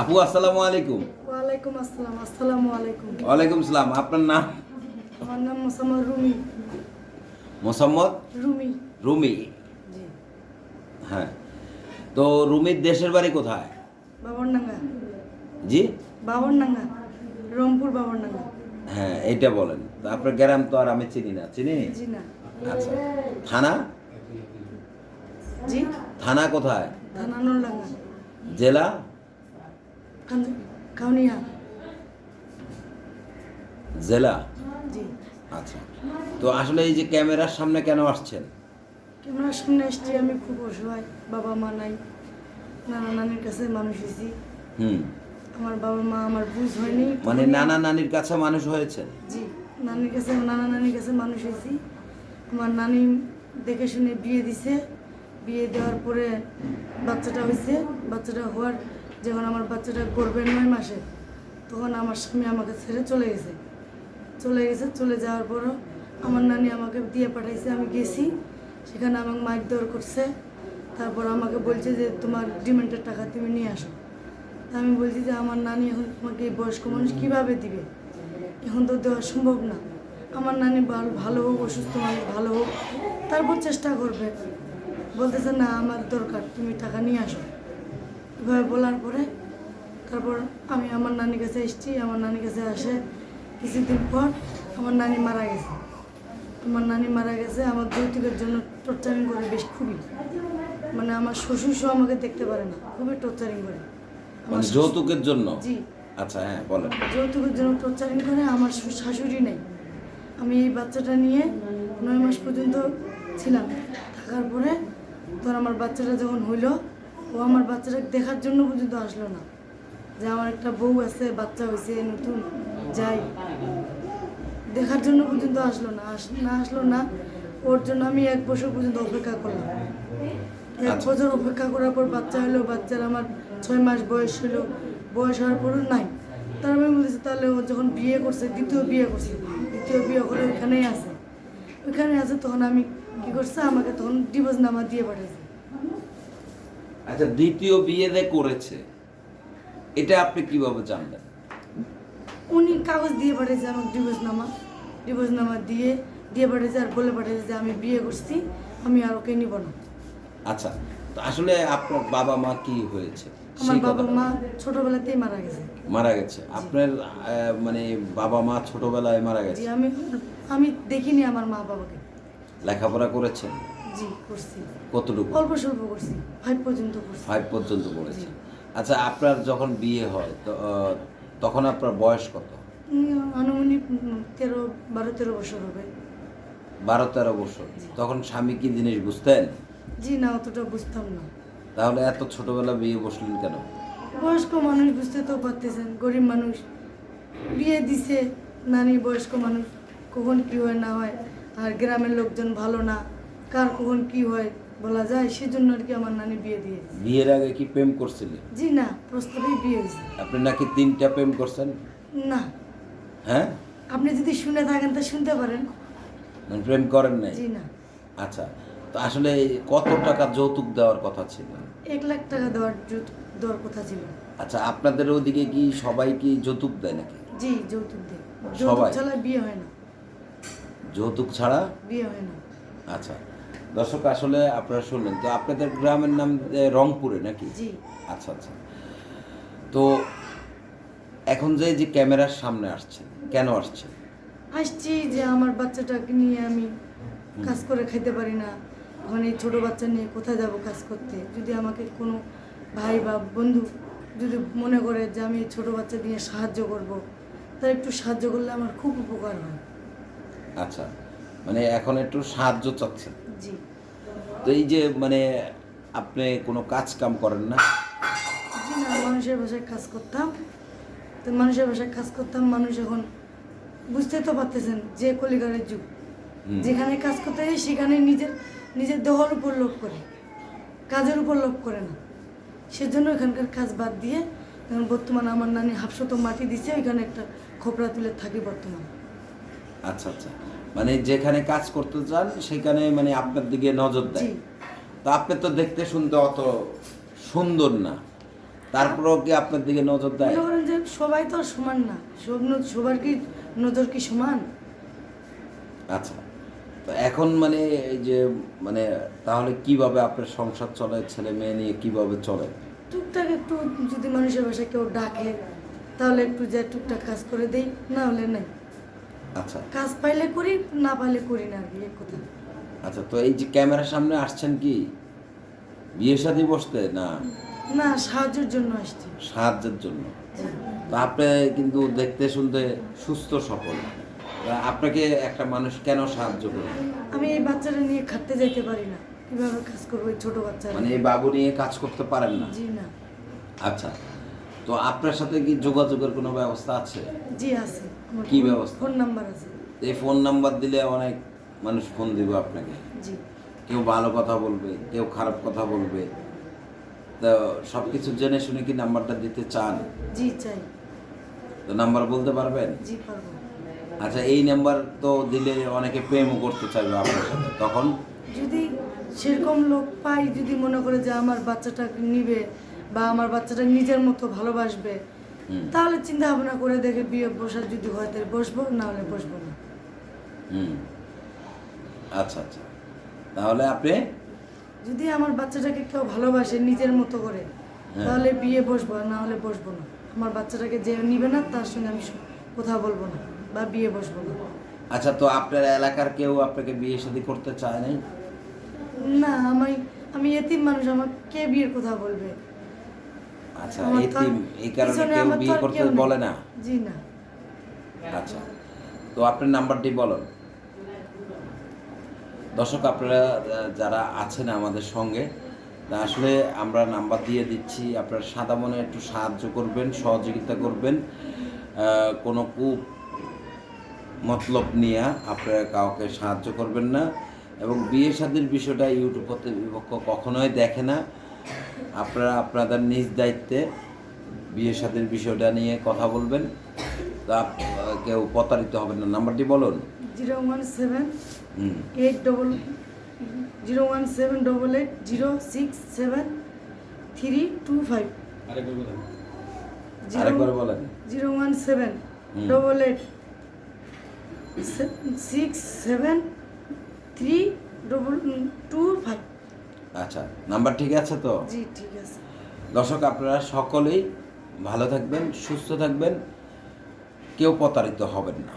আপু আসসালামু আলাইকুম। ওয়ালাইকুম আসসালাম আসসালামু আলাইকুম। ওয়ালাইকুম সালাম আপনার নাম? আমার নাম মোসাম্মদ রুমি। মোসাম্মদ? রুমি। রুমি। জি। হ্যাঁ। তো রুমির দেশের বাড়ি কোথায়? বাবরডাঙ্গা। জি? বাবরডাঙ্গা রংপুর বাবরডাঙ্গা। হ্যাঁ এইটা বলেন। তো আপনার গ্রাম তো আর আমি চিনি না। চিনি? জি না। আচ্ছা। থানা? জি। থানা কোথায়? থানা নলডাঙ্গা। জেলা? কাউনিয়া জেলা? জি আচ্ছা। তো আসলে এই যে ক্যামেরার সামনে কেন আসছেন? ক্যামেরার সামনে এসছি আমি খুব অসহায় বাবা মা নাই নানা নানির কাছে মানুষ হয়েছি। হুম। আমার বাবা মা আমার বুঝ হয়নি মানে নানা নানির কাছে মানুষ হয়েছে জি নানির কাছে নানা নানির কাছে মানুষ হয়েছি। আমার নানি দেখে শুনে বিয়ে দিছে। বিয়ে দেওয়ার পরে বাচ্চাটা হয়েছে বাচ্চাটা হওয়ার যখন আমার বাচ্চাটা গর্বের নয় মাসে, তখন আমার স্বামী আমাকে ছেড়ে চলে গেছে। চলে গেছে, চলে যাওয়ার পরও আমার নানি আমাকে দিয়ে পাঠাইছে, আমি গেছি। সেখানে আমাকে মারধর করছে। তারপর আমাকে বলছে যে, তোমার ডিমান্ডের টাকা তুমি নিয়ে আসো। তা আমি বলছি যে, আমার নানি এখন তোমাকে এই বয়স্ক মানুষ কীভাবে দিবে? এখন তো দেওয়া সম্ভব না। আমার নানি ভালো হোক, অসুস্থ মানুষ ভালো হোক, তারপর চেষ্টা করবে। বলতেছে না আমার দরকার তুমি টাকা নিয়ে আসো। এভাবে বলার পরে তারপর আমি আমার নানির কাছে এসেছি আমার নানির কাছে আসে। কিছুদিন পর আমার নানি মারা গেছে। আমার নানি মারা গেছে আমার যৌতুকের জন্য টর্চারিং করে বেশ খুবই। মানে আমার শ্বশুর সহ আমাকে দেখতে পারে না খুবই টর্চারিং করে। আমার মানে যৌতুকের জন্য? জি। আচ্ছা হ্যাঁ বলেন। যৌতুকের জন্য টর্চারিং করে আমার শাশুড়ি নেই। আমি এই বাচ্চাটা নিয়ে নয় মাস পর্যন্ত ছিলাম। থাকার পরে তখন আমার বাচ্চাটা যখন হইল ও আমার বাচ্চাটাকে দেখার জন্য পর্যন্ত আসলো না। যে আমার একটা বউ আছে বাচ্চা হয়েছে নতুন যাই। দেখার জন্য পর্যন্ত আসলো না আস না আসলো না ওর জন্য আমি এক বছর পর্যন্ত অপেক্ষা করলাম। এক আচ্ছা। বছর অপেক্ষা করার পর বাচ্চা হলো বাচ্চার আমার ছয় মাস বয়স হলো বয়স হওয়ার পরও নাই। তার আমি বলতেছি তাহলে ও যখন বিয়ে করছে দ্বিতীয় বিয়ে করছে দ্বিতীয় বিয়ে করে ওইখানেই আছে। ওইখানে আছে তখন আমি কি করছে আমাকে তখন ডিভোর্স নামা দিয়ে পাঠিয়েছে আচ্ছা দ্বিতীয় বিয়ে যে করেছে। এটা আপনি কীভাবে জানলেন? উনি কাগজ দিয়ে পাঠিয়েছে আমাকে ডিভোর্স নামা ডিভোর্স নামা দিয়ে দিয়ে পাঠিয়েছে আর বলে পাঠিয়েছে যে আমি বিয়ে করছি আমি আর ওকে নিব না। আচ্ছা তো আসলে আপনার বাবা মা কি হয়েছে? আমার বাবা মা ছোটবেলাতেই মারা গেছে। মারা গেছে। আপনার মানে বাবা মা ছোটবেলায় মারা গেছে? আমি আমি দেখিনি আমার মা বাবাকে লেখাপড়া করেছেন? জি করছি। কতটুকু? অল্প স্বল্প করছি। ফাইভ পর্যন্ত করছি। ফাইভ পর্যন্ত পড়েছেন আচ্ছা আপনার যখন বিয়ে হয় তখন আপনার বয়স কত? আনুমানিক তেরো বারো তেরো বছর হবে। বারো তেরো বছর। তখন স্বামী কি জিনিস বুঝতেন? জি না অতটা বুঝতাম না। তাহলে এত ছোটবেলা বিয়ে বসলেন কেন? বয়স্ক মানুষ বুঝতে তো পারতেছেন গরিব মানুষ। বিয়ে দিছে নানি বয়স্ক মানুষ কখন কি হয় না হয় আর গ্রামের লোকজন ভালো না। কার কখন কি হয় বলা যায় সেজন্য আর কি আমার নানি বিয়ে দিয়ে বিয়ের আগে কি প্রেম করছিলেন জি না প্রস্তাবেই বিয়ে হয়েছে। আপনি নাকি তিনটা প্রেম করছেন? না। হ্যাঁ? আপনি যদি শুনে থাকেন তা শুনতে পারেন। মানে প্রেম করেন নাই? জি না। আচ্ছা তো আসলে কত টাকা যৌতুক দেওয়ার কথা ছিল? এক লাখ টাকা দেওয়ার যৌতুক দেওয়ার কথা ছিল। আচ্ছা আপনাদের ওদিকে কি সবাই কি যৌতুক দেয় নাকি? জি যৌতুক দেয়? যৌতুক ছাড়া বিয়ে হয় না। যৌতুক ছাড়া? বিয়ে হয় না। আচ্ছা দর্শক আসলে আপনারা শুনলেন তো আপনাদের গ্রামের নাম রংপুরে নাকি? জি। আচ্ছা আচ্ছা। তো এখন যে যে ক্যামেরার সামনে আসছেন কেন আসছেন আসছি যে আমার বাচ্চাটাকে নিয়ে আমি কাজ করে খাইতে পারি না। এখন এই ছোটো বাচ্চা নিয়ে কোথায় যাব কাজ করতে? যদি আমাকে কোনো ভাই বা বন্ধু যদি মনে করে যে আমি এই ছোটো বাচ্চা নিয়ে সাহায্য করব তার একটু সাহায্য করলে আমার খুব উপকার হয়। আচ্ছা। মানে এখন একটু সাহায্য চাচ্ছেন তো এই যে মানে আপনি কোনো কাজ কাম করেন না? জি না মানুষের ভাষায় কাজ করতাম। তো মানুষের ভাষায় কাজ করতাম মানুষ এখন বুঝতে তো পারতেছেন যে কলিকারের যুগ। যেখানে কাজ করতে হয় সেখানে নিজের নিজের দেহর উপর লোভ করে। কাজের উপর লোভ করে না। সেজন্য এখানকার কাজ বাদ দিয়ে এখন বর্তমানে আমার নানি হাফশত মাটি দিছে ওইখানে একটা খোপড়া তুলে থাকি বর্তমানে। আচ্ছা আচ্ছা। মানে যেখানে কাজ করতে চান সেখানে মানে আপনার দিকে নজর দেয়। তো আপনি তো দেখতে শুনতে অত সুন্দর না। তারপরেও কি আপনার দিকে নজর দেয়? যে সবাই তো সমান না সবার কি নজর কি সমান? আচ্ছা। তো এখন মানে এই যে মানে তাহলে কীভাবে আপনার সংসার চলে ছেলে মেয়ে নিয়ে কীভাবে চলে? টুকটাক একটু যদি মানুষের বাসায় কেউ ডাকে তাহলে একটু যা টুকটাক কাজ করে দেই না হলে নাই। আচ্ছা। কাজ পাইলে করি না পাইলে করি না কি কথা। আচ্ছা তো এই যে ক্যামেরার সামনে আসছেন কি? বিয়ে শাদী বসতে না? না সাহায্যের জন্য আসছি। সাহায্যের জন্য। তো আপনি কিন্তু দেখতে শুনতে সুস্থ সফল। আপনাকে একটা মানুষ কেন সাহায্য করবে? আমি এই বাচ্চাটা নিয়ে খাটতে যেতে পারি না। কীভাবে কাজ করব এই ছোট বাচ্চা মানে এই বাবু নিয়ে কাজ করতে পারেন না? জি না। আচ্ছা তো আপনার সাথে কি যোগাযোগের কোনো ব্যবস্থা আছে? জি আছে। কি ব্যবস্থা? ফোন নাম্বার আছে। এই ফোন নাম্বার দিলে অনেক মানুষ ফোন দিবে আপনাকে। জি। কেউ ভালো কথা বলবে কেউ খারাপ কথা বলবে। তো সব কিছু জেনে শুনে কি নাম্বারটা দিতে চান? জি চাই। তো নাম্বার বলতে পারবেন? জি পারব। আচ্ছা এই নাম্বার তো দিলে অনেকে প্রেমও করতে চাইবে আপনার সাথে। তখন? যদি সেরকম লোক পাই যদি মনে করে যে আমার বাচ্চাটা নিবে বা আমার বাচ্চাটা নিজের মতো ভালোবাসবে। তাহলে চিন্তা ভাবনা করে দেখে বিয়ে বসার যদি হয় তাহলে বসবো না হলে বসবো না। হুম। আচ্ছা আচ্ছা। তাহলে আপনি? যদি আমার বাচ্চাটাকে কেউ ভালোবাসে নিজের মতো করে হ্যাঁ। তাহলে বিয়ে বসবো না হলে বসবো না। আমার বাচ্চাটাকে যে নিবে না তার সঙ্গে আমি কথা বলব না বা বিয়ে বসবো না। আচ্ছা তো আপনার এলাকার কেউ আপনাকে বিয়ে শাদী করতে চায় নাই? না আমি আমি এতিম মানুষ আমার কে বিয়ের কথা বলবে? আচ্ছা এতিম এই কারণে কেউ বিয়ে করতে বলে না? জি না। আচ্ছা তো আপনার নাম্বারটি বলুন। দর্শক আপনারা যারা আছেন আমাদের সঙ্গে আসলে আমরা নাম্বার দিয়ে দিচ্ছি। আপনারা সাদা মনে একটু সাহায্য করবেন সহযোগিতা করবেন। কোনো কু মতলব নিয়ে আপনারা কাউকে সাহায্য করবেন না। এবং বিয়ে শাদির বিষয়টা ইউটিউব কর্তৃপক্ষ কখনোই দেখে না। আপনারা আপনাদের নিজ দায়িত্বে বিয়ে শাদির বিষয়টা নিয়ে কথা বলবেন। তা কেউ প্রতারিত হবেন না। নাম্বারটি বলুন। Zero one seven eight double zero one seven double eight zero six seven three two five. আরেকবার বলেন। Zero one seven double eight six seven three double two five. আচ্ছা নাম্বার ঠিক আছে তো? জি ঠিক আছে। দর্শক আপনারা সকলেই ভালো থাকবেন সুস্থ থাকবেন কেউ প্রতারিত হবেন না।